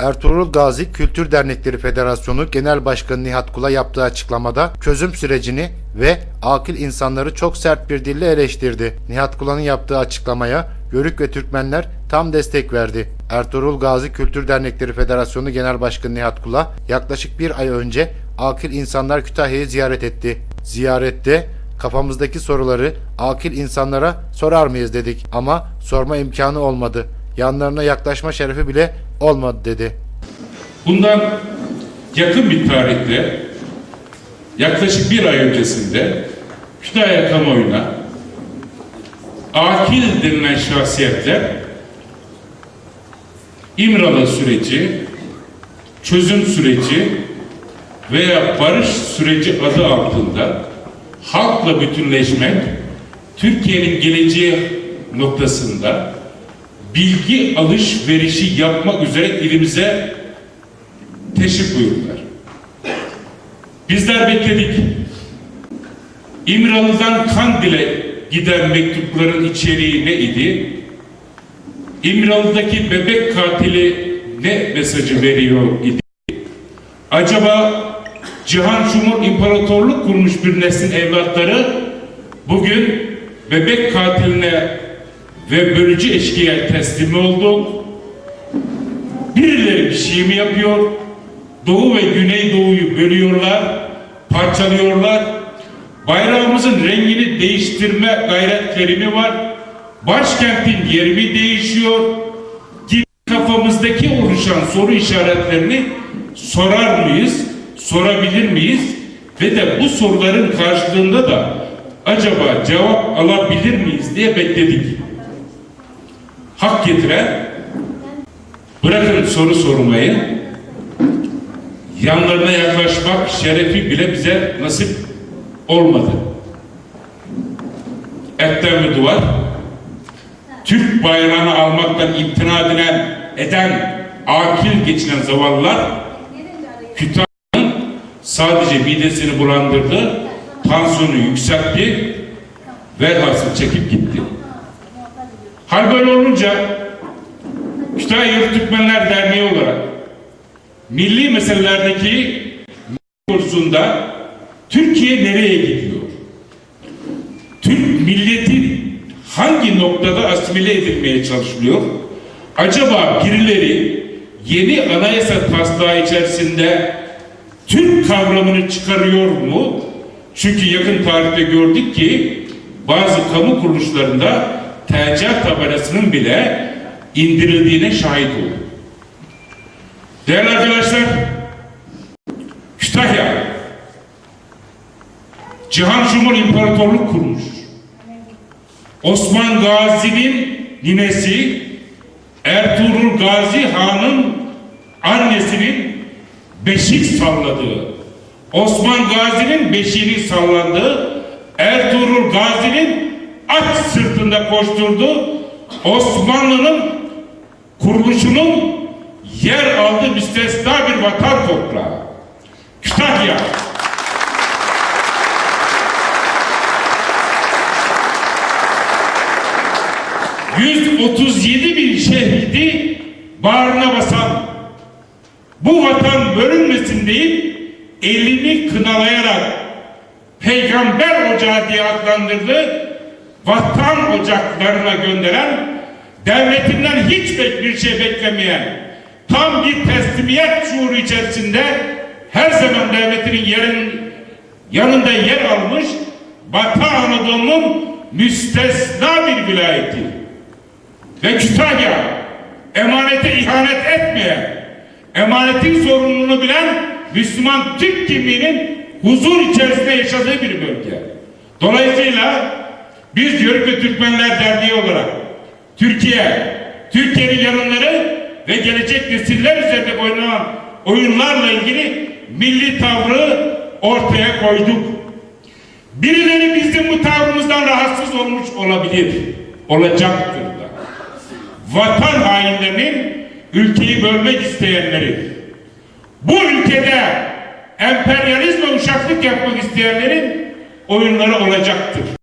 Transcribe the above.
Ertuğrul Gazi Kültür Dernekleri Federasyonu Genel Başkanı Nihat Kula yaptığı açıklamada çözüm sürecini ve akil insanları çok sert bir dille eleştirdi. Nihat Kula'nın yaptığı açıklamaya Yörük ve Türkmenler tam destek verdi. Ertuğrul Gazi Kültür Dernekleri Federasyonu Genel Başkanı Nihat Kula yaklaşık bir ay önce akil insanlar Kütahya'yı ziyaret etti. Ziyarette kafamızdaki soruları akil insanlara sorar mıyız dedik ama sorma imkanı olmadı. Yanlarına yaklaşma şerefi bile olmadı dedi. Bundan yakın bir tarihte yaklaşık bir ay öncesinde Kütahya kamuoyuna akil denilen şahsiyetler İmralı süreci, çözüm süreci veya barış süreci adı altında halkla bütünleşmek, Türkiye'nin geleceği noktasında bilgi alışverişi yapmak üzere ilimize teşrif buyurdular. Bizler bekledik. İmralı'dan Kandil'e giden mektupların içeriği ne idi? İmralı'daki bebek katili ne mesajı veriyor idi? Acaba Cihan Şumur İmparatorluk kurmuş bir neslin evlatları bugün bebek katiline ve bölücü eşkıya teslim oldu. Birileri bir şey mi yapıyor? Doğu ve Güneydoğu'yu bölüyorlar, parçalıyorlar. Bayrağımızın rengini değiştirme gayretleri mi var? Başkentin yeri mi değişiyor? Gibi kafamızdaki oluşan soru işaretlerini sorar mıyız? Sorabilir miyiz? Ve de bu soruların karşılığında da acaba cevap alabilir miyiz diye bekledik. Hak getiren bırakın soru sormayı yanlarına yaklaşmak şerefi bile bize nasip olmadı. Etten mi duvar? Türk bayrağını almaktan imtina edilen, eden, akil geçinen zavallılar Kütahya'nın sadece midesini bulandırdı, tansiyonu yükseltti, velhasıl çekip gitti. Hal böyle olunca Kütahya Yurt Türkmenler Derneği olarak milli meselelerdeki konusunda Türkiye nereye gidiyor? Türk milleti hangi noktada asimile edilmeye çalışılıyor? Acaba birileri yeni anayasa taslağı içerisinde Türk kavramını çıkarıyor mu? Çünkü yakın tarihte gördük ki bazı kamu kuruluşlarında TC tabelasının bile indirildiğine şahit olduk. Değerli arkadaşlar, Kütahya, Cihan Cumhur İmparatorluk kurmuş. Osman Gazi'nin ninesi, Ertuğrul Gazi Han'ın annesinin beşik salladığı, Osman Gazi'nin beşiğini sallandığı, Ertuğrul Gazi'nin at sırtında koşturduğu, Osmanlı'nın kuruluşunun yer aldığı müstesna bir vatan toprağı. Kütahya. ...137 bin şehidi bağrına basan... ...bu vatan bölünmesin deyip... ...elini kınalayarak... ...peygamber ocağı diye adlandırdı... ...vatan ocaklarına gönderen... ...devletinden hiç bir şey beklemeyen tam bir teslimiyet şuuru içerisinde her zaman devletinin yerin, yanında yer almış Batı Anadolu'nun müstesna bir vilayeti ve Kütahya emanete ihanet etmeyen emanetin sorumluluğunu bilen Müslüman Türk kimliğinin huzur içerisinde yaşadığı bir bölge. Dolayısıyla biz Yörük ve Türkmenler Derneği olarak Türkiye, Türkiye'nin yarınları ve gelecek nesiller üzerinde oynanan oyunlarla ilgili milli tavrı ortaya koyduk. Birileri bizim bu tavrımızdan rahatsız olmuş olabilir. Olacaktır da. Vatan hainlerinin ülkeyi bölmek isteyenleri, bu ülkede emperyalizm ve uşaklık yapmak isteyenlerin oyunları olacaktır.